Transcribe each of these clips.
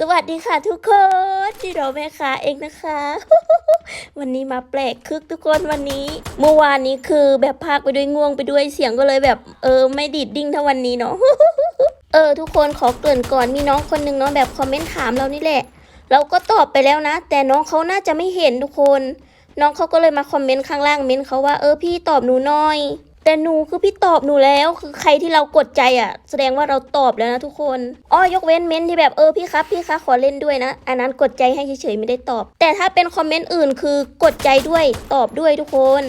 สวัสดีค่ะทุกคนที่เราแม่ค้าเองนะคะ วันนี้มาแปลกคึกทุกคนวันนี้ เมื่อวานนี้คือแบบพากไปด้วยง่วงไปด้วยเสียงก็เลยแบบเออไม่ดีดดิ้งเท่าวันนี้เนาะเออ ทุกคนขอเกริ่นก่อนมีน้องคนหนึงเนาะแบบคอมเมนต์ถามเรานี่แหละ เราก็ตอบไปแล้วนะ แต่น้องเขาน่าจะไม่เห็นทุกคน น้องเขาก็เลยมาคอมเมนต์ข้างล่างเมนต์เขาว่าเออพี่ตอบหนูหน่อย แต่หนูคือพี่ตอบหนูแล้วคือใครที่เรากดใจอะ แสดงว่าเราตอบแล้วนะทุกคนอ้อยกเว้นเมนที่แบบเออพี่ครับพี่คะขอเล่นด้วยนะ อันนั้นกดใจให้เฉยๆไม่ได้ตอบ แต่ถ้าเป็นคอมเมนต์อื่นคือกดใจด้วยตอบด้วยทุกคน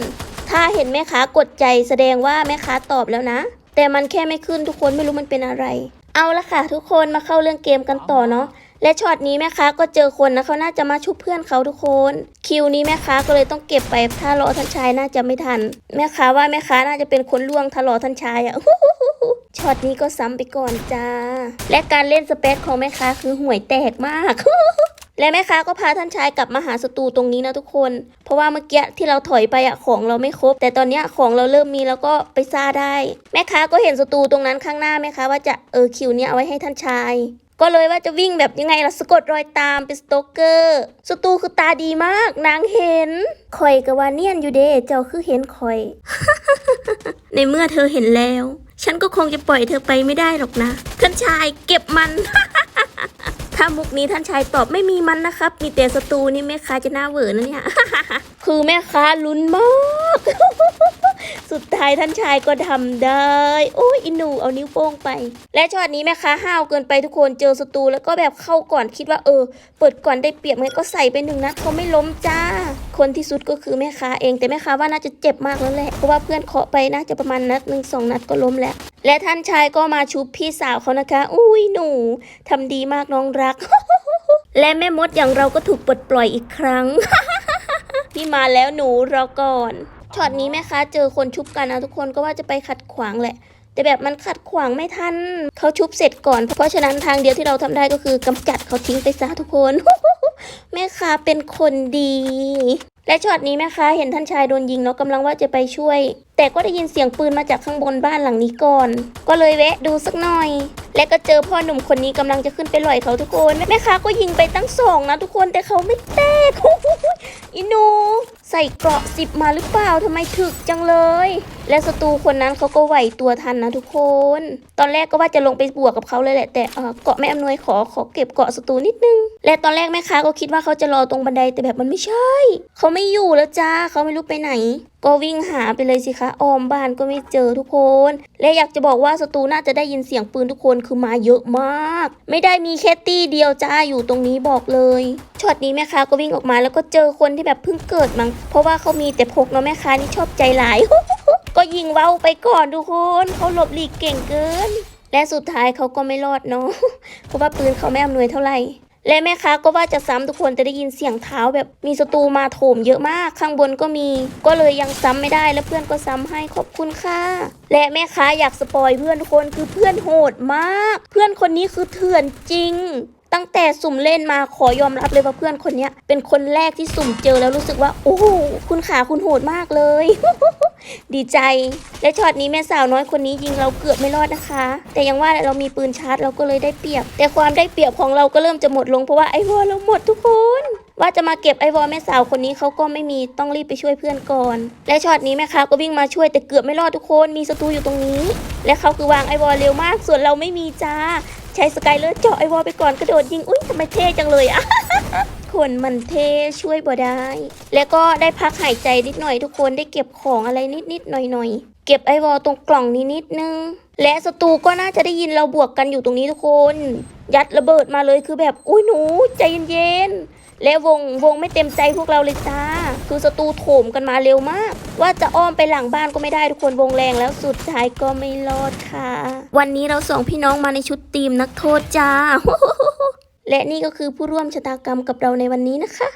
ถ้าเห็นแม่ค้ากดใจแสดงว่าแม่ค้าตอบแล้วนะ แต่มันแค่ไม่ขึ้นทุกคนไม่รู้มันเป็นอะไร เอาละค่ะทุกคนมาเข้าเรื่องเกมกันต่อเนาะ และช็อตนี้แม่ค้าก็เจอคนนะเขาน่าจะมาชุบเพื่อนเขาทุกคน คิวนี้แม่ค้าก็เลยต้องเก็บไปถ้ารอท่านชายน่าจะไม่ทัน แม่ค้าว่าแม่ค้าน่าจะเป็นคนล่วงถ้ารอท่านชายอะช็อตนี้ก็ซ้ำไปก่อนจ้า และการเล่นสเปซของแม่ค้าคือห่วยแตกมากและแม่ค้าก็พาท่านชายกลับมาหาศัตรูตรงนี้นะทุกคน เพราะว่าเมื่อกี้ที่เราถอยไปอะของเราไม่ครบ แต่ตอนนี้ของเราเริ่มมีแล้วก็ไปซ่าได้ แม่ค้าก็เห็นศัตรูตรงนั้นข้างหน้าแม่ค้าว่าจะเออคิวเนี้ยเอาไว้ให้ท่านชาย ก็เลยว่าจะวิ่งแบบยังไงล่ะสะกดรอยตามเป็นสโตกเกอร์ศัตรูคือตาดีมาก นางเห็นคอยกับว่าเนียนอยู่เด้เจ้าคือเห็นคอย ในเมื่อเธอเห็นแล้ว ฉันก็คงจะปล่อยเธอไปไม่ได้หรอกนะ ท่านชายเก็บมัน ถ้ามุกนี้ท่านชายตอบไม่มีมันนะครับ มีแต่ศัตรูนี่แม่ค้าจะหน้าเหวอนะเนี่ย คือแม่ค้าลุ้นมาก สุดท้ายท่านชายก็ทำได้โอ้ยอินูเอานิ้วโป้งไป และช็อตนี้แม่ค้าห้าวเกินไปทุกคนเจอศัตรูแล้วก็แบบเข้าก่อนคิดว่าเออ เปิดก่อนได้เปรียบไงก็ใส่ไปหนึ่งนัดเขาไม่ล้มจ้า คนที่สุดก็คือแม่ค้าเองแต่แม่ค้าว่าน่าจะเจ็บมากแล้วแหละเพราะว่าเพื่อนเคาะไปน่าจะประมาณนัดหนึ่งสองนัดก็ล้มแล้ว และท่านชายก็มาชุบพี่สาวเขานะคะ อุ้ยหนูทำดีมากน้องรัก และแม่มดอย่างเราก็ถูกปลดปล่อยอีกครั้งพี่มาแล้วหนูรอก่อน ช็อตนี้แม่ค้าเจอคนชุบกันนะทุกคนก็ว่าจะไปขัดขวางแหละ แต่แบบมันขัดขวางไม่ทันเขาชุบเสร็จก่อน เพราะฉะนั้นทางเดียวที่เราทำได้ก็คือกำจัดเขาทิ้งไปซะทุกคน แม่ค้าเป็นคนดี และช็อตนี้แม่ค้าเห็นท่านชายโดนยิงเนาะกำลังว่าจะไปช่วย แต่ก็ได้ยินเสียงปืนมาจากข้างบนบ้านหลังนี้ก่อน ก็เลยแวะดูสักหน่อยและก็เจอพ่อหนุ่มคนนี้กำลังจะขึ้นไปลอยเขาทุกคน แม่ค้าก็ยิงไปตั้งสองนะทุกคนแต่เขาไม่แตก ใส่เกราะสิบมาหรือเปล่าทำไมถึกจังเลย และศัตรูคนนั้นเขาก็ไหวตัวทันนะทุกคน ตอนแรกก็ว่าจะลงไปบวกกับเขาเลยแหละ แต่เกาะไม่อำนวยขอขอเก็บเกาะศัตรูนิดนึง และตอนแรกแม่ค้าก็คิดว่าเขาจะรอตรงบันไดแต่แบบมันไม่ใช่ เขาไม่อยู่แล้วจ้าเขาไม่รู้ไปไหน ก็วิ่งหาไปเลยสิคะออมบ้านก็ไม่เจอทุกคน และอยากจะบอกว่าศัตรูน่าจะได้ยินเสียงปืนทุกคนคือมาเยอะมาก ไม่ได้มีแค่ตี้เดียวจ้าอยู่ตรงนี้บอกเลยช็อตนี้แม่ค้าก็วิ่งออกมาแล้วก็เจอคนที่แบบเพิ่งเกิดมั้งเพราะว่าเขามีแต่พกเนาะแม่ค้านี่ชอบใจหลาย เว้าไปก่อนทุกคนเขาหลบหลีกเก่งเกิน และสุดท้ายเขาก็ไม่รอดเนาะเพราะว่าปืนเขาไม่อำนวยเท่าไหร่และแม่ค้าก็ว่าจะซ้ำทุกคนแต่ได้ยินเสียงเท้าแบบมีศัตรูมาโถมเยอะมากข้างบนก็มี ก็เลยยังซ้ำไม่ได้แล้วเพื่อนก็ซ้ำให้ขอบคุณค่ะ และแม่ค้าอยากสปอยเพื่อนทุกคนคือเพื่อนโหดมาก เพื่อนคนนี้คือเถื่อนจริง ตั้งแต่สุ่มเล่นมาขอยอมรับเลยว่าเพื่อนคนนี้เป็นคนแรกที่สุ่มเจอแล้วรู้สึกว่า โอ้โหคุณขาคุณโหดมากเลย ดีใจ และช็อตนี้แม่สาวน้อยคนนี้ยิงเราเกือบไม่รอดนะคะ แต่ยังว่าเรามีปืนชาร์จเราก็เลยได้เปรียบ แต่ความได้เปรียบของเราก็เริ่มจะหมดลงเพราะว่าไอวอลเราหมดทุกคนว่าจะมาเก็บไอวอลแม่สาวคนนี้เขาก็ไม่มีต้องรีบไปช่วยเพื่อนก่อน และช็อตนี้แม่ค้าก็วิ่งมาช่วยแต่เกือบไม่รอดทุกคนมีศัตรูอยู่ตรงนี้ และเขาคือวางไอวอลเร็วมากส่วนเราไม่มีจ้า ใช้สกายเลอร์เจาะไอวอลไปก่อนกระโดดยิง อุ้ยทำไมเท่จังเลยอะคนมันเท่ช่วยบ่ได้ แล้วก็ได้พักหายใจนิดหน่อยทุกคนได้เก็บของอะไรนิดนิดๆหน่อยหน่อยเก็บไอวอลตรงกล่องนี้นิดนึง และศัตรูก็น่าจะได้ยินเราบวกกันอยู่ตรงนี้ทุกคน ยัดระเบิดมาเลยคือแบบอุ้ยหนูใจเย็นๆ และวงวงไม่เต็มใจพวกเราเลยจ้า คือศัตรูโถมกันมาเร็วมาก ว่าจะอ้อมไปหลังบ้านก็ไม่ได้ทุกคนวงแรงแล้วสุดท้ายก็ไม่รอดค่ะ วันนี้เราสองพี่น้องมาในชุดทีมนักโทษจ้า และนี่ก็คือผู้ร่วมชะตากรรมกับเราในวันนี้นะคะ